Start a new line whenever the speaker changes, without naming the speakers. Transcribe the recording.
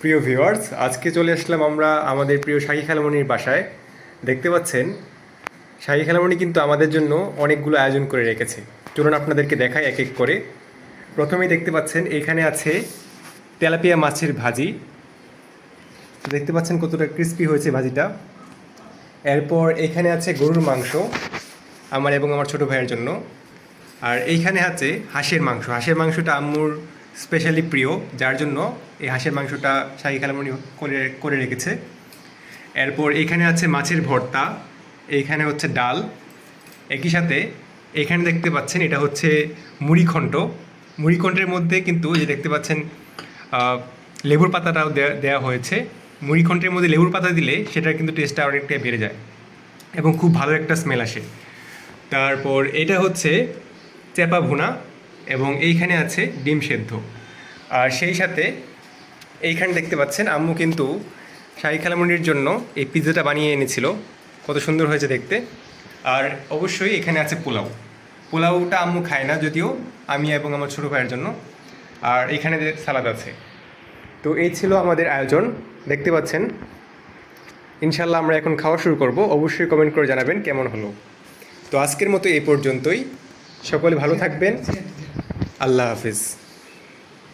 প্রিয় ভিউয়ার্স আজকে চলে আসলাম আমরা আমাদের প্রিয় শাহী খালামণির বাসায়। দেখতে পাচ্ছেন, শাহী খালামণি কিন্তু আমাদের জন্য অনেকগুলো আয়োজন করে রেখেছে। চলুন আপনাদেরকে দেখাই এক এক করে। প্রথমেই দেখতে পাচ্ছেন, এখানে আছে তেলাপিয়া মাছের ভাজি। দেখতে পাচ্ছেন কতটা ক্রিস্পি হয়েছে ভাজিটা। এরপর এখানে আছে গরুর মাংস, আমার এবং আমার ছোট ভাইয়ের জন্য। আর এইখানে আছে হাঁসের মাংস। হাঁসের মাংসটা আম্মুর স্পেশালি প্রিয়, যার জন্য এই হাঁসের মাংসটা শাহী খালামণি করে করে রেখেছে। এরপর এখানে আছে মাছের ভর্তা এইখানে হচ্ছে ডাল। একই সাথে এখানে দেখতে পাচ্ছেন এটা হচ্ছে মুড়িখণ্ড। মুড়িখণ্ডের মধ্যে কিন্তু যে দেখতে পাচ্ছেন লেবুর পাতাটাও দেওয়া হয়েছে। মুড়িঘণ্টের মধ্যে লেবুর পাতা দিলে সেটার কিন্তু টেস্টটা অনেকটাই বেড়ে যায় এবং খুব ভালো একটা স্মেল আসে। তারপর এটা হচ্ছে চেপা ভুনা এবং এইখানে আছে ডিম সেদ্ধ। আর সেই সাথে এইখানে দেখতে পাচ্ছেন আম্মু কিন্তু শাহী খালামুনির জন্য এই পিৎজাটা বানিয়ে এনেছিল। কত সুন্দর হয়েছে দেখতে। আর অবশ্যই এখানে আছে পোলাও। পোলাওটা আম্মু খায় না, যদিও আমি এবং আমার ছোটো ভাইয়ের জন্য। আর এখানে সালাদ আছে। তো এই ছিল আমাদের আয়োজন। দেখতে পাচ্ছেন। ইনশাল্লাহ আমরা এখন খাওয়া শুরু করব। অবশ্যই কমেন্ট করে জানাবেন কেমন হলো। তো আজকের মতো এই পর্যন্তই। সকলে ভালো থাকবেন। আল্লাহ হাফিজ।